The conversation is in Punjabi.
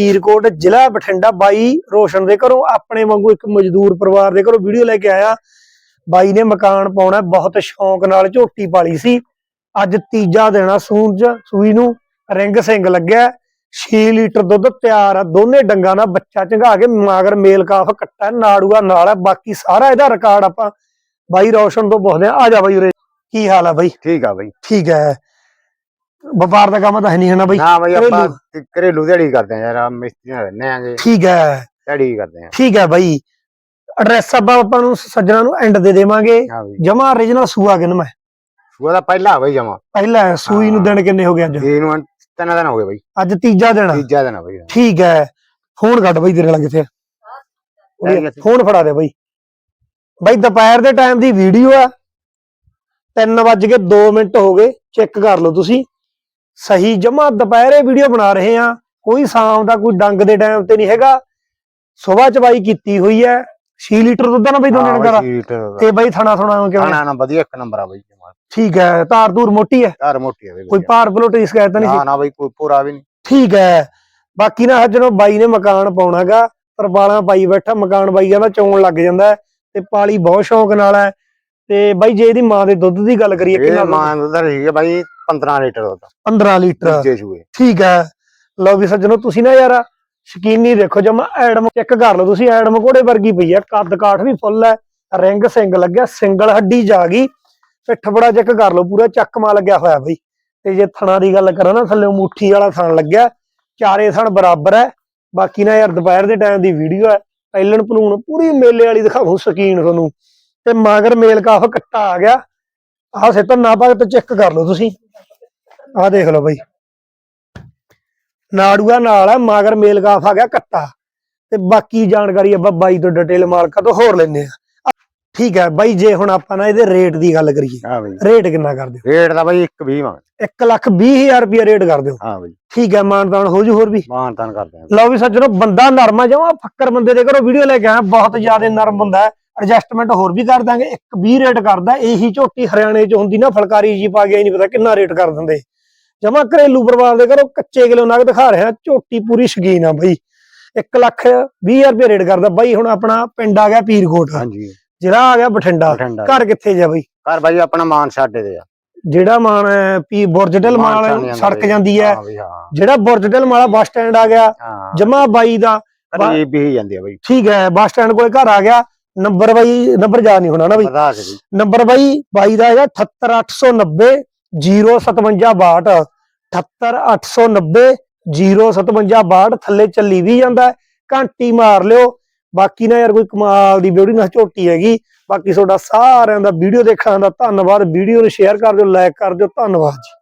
ਪੀਰਕੋਟ ਜ਼ਿਲ੍ਹਾ ਬਠਿੰਡਾ ਬਾਈ ਰੋਸ਼ਨ ਦੇ ਘਰੋਂ ਆਪਣੇ ਵਾਂਗੂ ਇੱਕ ਮਜ਼ਦੂਰ ਪਰਿਵਾਰ ਦੇ ਘਰੋਂ ਵੀਡੀਓ ਲੈ ਕੇ ਆਇਆ। ਬਾਈ ਨੇ ਮਕਾਨ ਪਾਉਣਾ ਬਹੁਤ ਸ਼ੌਂਕ ਨਾਲ ਝੋਟੀ ਪਾਲੀ ਸੀ। ਅੱਜ ਤੀਜਾ ਦੇਣਾ ਸੂਰਜ ਸੂਈ ਨੂੰ ਰਿੰਗ ਸਿੰਘ ਲੱਗਿਆ। 6 ਲੀਟਰ ਦੁੱਧ ਤਿਆਰ ਆ ਦੋਨੇ ਡੰਗਾਂ ਦਾ ਬੱਚਾ ਚੰਗਾ ਕੇ ਮਾਗਰ ਮੇਲ ਕਾਫ ਕੱਟਾ ਨਾੜੂਆ ਨਾਲ ਹੈ ਬਾਕੀ ਸਾਰਾ ਇਹਦਾ ਰਿਕਾਰਡ ਆਪਾਂ ਬਾਈ ਰੋਸ਼ਨ ਤੋਂ ਪੁੱਛਦੇ ਆ ਆ ਜਾ ਬਾਈ ਉਰੇ। ਕੀ ਹਾਲ ਆ ਬਾਈ? ਠੀਕ ਆ ਬਈ। ਠੀਕ ਹੈ। ਵਪਾਰ ਦਾ ਕੰਮ ਤਾਂ ਹੈ ਨਹੀਂ ਹੈ ਨਾ ਬਾਈ। ਨਾ ਬਈ ਆਪਾਂ ਘਰੇਲੂ। ਤੇ ਘਰੇਲੂ ਦਿਹਾੜੀ ਕਰਦੇ ਆ ਯਾਰ ਮਿਸਤਰੀ ਨਾਲ ਰਹਿੰਦੇ ਆਂਗੇ ਠੀਕ ਹੈ। ਦਿਹਾੜੀ ਕਰਦੇ ਆ ਠੀਕ ਹੈ ਬਾਈ। ਐਡਰੈਸ ਆਪਾਂ ਆਪਾਂ ਨੂੰ ਸੱਜਣਾ ਨੂੰ ਐਂਡ ਦੇ ਦੇਵਾਂਗੇ। ਹਾਂ ਬਈ। ਜਮਾ origignal ਸੂਆ ਕਿਨ ਮੈਂ। ਸੂਆ ਦਾ ਪਹਿਲਾ ਬਈ ਜਮਾ। ਪਹਿਲਾਂ ਸੂਈ ਨੂੰ। ਦਿਨ ਕਿੰਨੇ ਹੋ ਗਏ ਅੱਜ? ਇਹਨੂੰ ਹੁਣ ਤਿੰਨ ਦਿਨ ਹੋ ਗਏ ਬਈ। ਅੱਜ ਤੀਜਾ ਦਿਨ ਆ। ਤੀਜਾ ਦਿਨ ਆ ਬਈ। ਠੀਕ ਹੈ। ਫੋਨ ਕੱਢ ਬਾਈ ਤੇਰੇ ਨਾਲ ਕਿੱਥੇ ਲੈ ਗਿਆ ਸੀ। ਫੋਨ ਫੜਾ ਦੇ ਬਾਈ। ਬਾਈ ਦੁਪਹਿਰ ਦੇ ਟਾਈਮ ਦੀ ਵੀਡੀਓ ਆ। 3 ਵੱਜ ਕੇ 2 ਮਿੰਟ ਹੋ ਗਏ। ਚੈੱਕ ਕਰ ਲਓ ਤੁਸੀਂ। ਸਹੀ ਜਮਾ ਦੁਪਹਿਰੇ ਵੀਡੀਓ ਬਣਾ ਰਹੇ ਆ ਕੋਈ ਸ਼ਾਮ ਦਾ ਕੋਈ ਡੰਗ ਦੇ ਟਾਈਮ ਤੇ ਨਹੀਂ ਹੈਗਾ। ਸਵੇਰ ਚਵਾਈ ਕੀਤੀ ਹੋਈ ਹੈ। 6 ਲੀਟਰ ਦੁੱਧ ਨਾ ਬਾਈ ਦੋਨੇ ਹਾਂ ਦਾ। ਤੇ ਬਾਈ ਥਣਾ ਥਣਾ ਕਿਵੇਂ ਨਾ ਨਾ ਵਧੀਆ ਇੱਕ ਨੰਬਰ ਆ ਬਈ ਠੀਕ ਹੈ ਤਾਰ ਤੂਰ ਮੋਟੀ ਹੈ? ਧਾਰ ਮੋਟੀ ਬਈ ਕੋਈ। ਭਾਰ ਭਲੋਟ ਦੀ ਸ਼ਿਕਾਇਤ ਨਹੀਂ ਨਾ ਨਾ ਬਈ ਕੋਈ ਪੂਰਾ ਵੀ ਨਹੀਂ। ਠੀਕ ਹੈ। ਬਾਕੀ ਨਾ ਜਦੋਂ ਬਾਈ ਨੇ ਮਕਾਨ ਪਾਉਣਾਗਾ ਤਰਪਾਲਾਂ ਪਾਈ ਬੈਠਾ ਮਕਾਨ ਬਾਈ ਕਹਿੰਦਾ ਚੋਣ ਲੱਗ ਜਾਂਦਾ ਹੈ ਤੇ ਪਾਲੀ ਬਹੁਤ ਸ਼ੌਂਕ ਨਾਲ ਹੈ। ਤੇ ਬਾਈ ਜੇ ਇਹਦੀ ਮਾਂ ਦੇ ਦੁੱਧ ਦੀ ਗੱਲ ਕਰੀਏ ਕਿੰਨਾ? ਮਾਂ ਦਾ ਰਹੀ ਹੈ ਬਾਈ 15 ਲੀਟਰ ਦਾ 15 ਲੀਟਰ। ਦੂਜੇ ਸੂਏ ਠੀਕ ਹੈ। ਲਓ ਵੀ ਸੱਜਣੋ ਤੁਸੀਂ ਨਾ ਯਾਰ ਸ਼ਕੀਨੀ ਦੇਖੋ ਜਮਾ ਐਡਮ ਚੈੱਕ ਕਰ ਲਓ ਤੁਸੀਂ ਐਡਮ ਘੋੜੇ ਵਰਗੀ ਪਈ ਆ ਕੱਦ ਕਾਠ ਵੀ ਫੁੱਲ ਹੈ ਰਿੰਗ ਸਿੰਗ ਲੱਗਿਆ ਸਿੰਗਲ ਹੱਡੀ ਜਾ ਗਈ। ਪਿੱਠ ਬੜਾ ਚੈੱਕ ਕਰ ਲਓ ਪੂਰਾ ਚੱਕਮਾ ਲੱਗਿਆ ਹੋਇਆ ਬਈ। ਤੇ ਜੇ ਥਣਾ ਦੀ ਗੱਲ ਕਰਾਂ ਨਾ ਥੱਲੇ ਮੁੱਠੀ ਵਾਲਾ ਥਣ ਲੱਗਿਆ ਚਾਰੇ ਥਣ ਬਰਾਬਰ ਹੈ। ਬਾਕੀ ਨਾ ਯਾਰ ਦੁਪਹਿਰ ਦੇ ਟਾਈਮ ਦੀ ਵੀਡੀਓ ਹੈ ਪਹਿਲਣ ਭਲੂਣ ਪੂਰੀ ਮੇਲੇ ਵਾਲੀ ਦਿਖਾਉਂ ਸਕੀਨ ਤੁਹਾਨੂੰ। ਤੇ ਮਗਰ ਮੇਲ ਕਾਫ ਕੱਟਾ ਆ ਗਿਆ। ਆਹ ਸੇ ਨਾ ਭਗਤ ਚੈੱਕ ਕਰ ਲਓ ਤੁਸੀਂ। ਆਹ ਦੇਖ ਲਓ ਬਾਈ। ਨਾੜੂਆ ਨਾਲ ਹੈ ਮਗਰ ਮੇਲ ਕਾਫ ਆ ਗਿਆ ਕੱਟਾ। ਤੇ ਬਾਕੀ ਜਾਣਕਾਰੀ ਆਪਾਂ ਬਾਈ ਤੋਂ ਡਿਟੇਲ ਮਾਲਕਾ ਤੋਂ ਹੋਰ ਲੈਣੇ ਆ। ਠੀਕ ਹੈ ਬਾਈ ਜੇ ਹੁਣ ਆਪਾਂ ਨਾ ਇਹਦੇ ਰੇਟ ਦੀ ਗੱਲ ਕਰੀਏ ਹਾਂ ਬਈ। ਰੇਟ ਕਿੰਨਾ ਕਰਦੇ ਰੇਟ ਦਾ ਬਾਈ 1 20 ਮੰਗ 1 ਲੱਖ 20 ਹਜ਼ਾਰ ਰੁਪਏ ਰੇਟ ਕਰ ਦਿਓ। ਹਾਂ ਬਈ। ਠੀਕ ਹੈ ਮਾਨਤਾਨ ਹੋ ਜੂ ਹੋਰ ਵੀ। ਮਾਨ ਤਾਨ ਕਰਦੇ ਆ ਲਓ ਵੀ ਸੱਜਣੋ ਬੰਦਾ ਨਰਮਾ ਜਮਾ ਫੱਕਰ ਬੰਦੇ ਦੇ ਘਰੋਂ ਵੀਡੀਓ ਲੈ ਕੇ ਆਇਆ ਬਹੁਤ ਜ਼ਿਆਦਾ ਨਰਮ ਬੰਦਾ ਹੈ। ਐਡਜਸਟਮੈਂਟ ਹੋਰ ਵੀ ਕਰ ਦਾਂਗੇ ਇੱਕ 20 ਰੇਟ ਕਰਦਾ ਇਹੀ ਝੋਟੀ ਹਰਿਆਣੇ ਚ ਹੁੰਦੀ ਨਾ ਫਲਕਾਰੀ ਜੀ ਪਾ ਗਿਆ ਨਹੀਂ ਪਤਾ ਕਿੰਨਾ ਰੇਟ ਕਰ ਦਿੰਦੇ। ਜਮਾ ਘਰੇਲੂ ਪਰਿਵਾਰ ਦੇ ਘਰੋਂ ਕੱਚੇ ਕਿਲੋ ਨਗ ਦਿਖਾ ਰਿਹਾ ਝੋਟੀ ਪੂਰੀ ਸ਼ਕੀਨ ਆ ਬਈ। 1 ਲੱਖ 20 ਹਜ਼ਾਰ ਰੁਪਏ ਰੇਟ ਕਰਦਾ। ਬਾਈ ਹੁਣ ਆਪਣਾ ਪਿੰਡ ਆ ਗਿਆ ਪੀਰਕੋਟ। ਹਾਂਜੀ। ਜ਼ਿਲ੍ਹਾ ਆ ਗਿਆ ਬਠਿੰਡਾ ਬਠਿੰਡਾ। ਘਰ ਕਿੱਥੇ ਜਾ ਬਈ? ਘਰ ਬਾਈ ਆਪਣਾ ਮਾਨ ਸਾਡੇ ਦੇ ਆ। ਜਿਹੜਾ ਮਾਨ ਹੈ, ਪੀ ਬੁਰਜਡਲ ਮਾਲ ਮਾਨਸਾ ਨੀ ਸੜਕ ਜਾਂਦੀ ਹੈ। ਹਾਂ ਬਈ ਹਾਂ। ਜਿਹੜਾ ਬੁਰਜਡਲ ਮਾਲਾ ਬੱਸ ਸਟੈਂਡ ਆ ਗਿਆ। ਹਾਂ। ਜਮਾ ਬਾਈ ਦਾ ਕਰੀਬ ਹੀ ਜਾਂਦੀ ਆ ਬਈ। ਠੀਕ ਹੈ ਬੱਸ ਸਟੈਂਡ ਕੋਲੇ ਘਰ ਆ ਗਿਆ। ਨੰਬਰ ਬਾਈ ਨੰਬਰ ਯਾਦ ਨਹੀਂ ਹੋਣਾ ਨਾ ਬਈ। ਪਤਾ ਸੀ ਬਈ। ਨੰਬਰ ਬਾਈ ਬਾਈ ਦਾ ਹੈਗਾ 78890 05762 78890 05762 ਥੱਲੇ ਚੱਲੀ ਵੀ ਜਾਂਦਾ। ਹੈ, ਘੰਟੀ ਮਾਰ ਲਿਓ। ਬਾਕੀ ਨਾ ਯਾਰ ਕੋਈ ਕਮਾਲ ਦੀ ਬਿਊਟੀ ਨਾ ਝੋਟੀ ਹੈਗੀ। ਬਾਕੀ ਤੁਹਾਡਾ ਸਾਰਿਆਂ ਦਾ ਵੀਡੀਓ ਦੇਖਣ ਦਾ ਧੰਨਵਾਦ। ਵੀਡੀਓ ਨੂੰ ਸ਼ੇਅਰ ਕਰ ਦਿਓ ਲਾਈਕ ਕਰ ਦਿਓ। ਧੰਨਵਾਦ ਜੀ।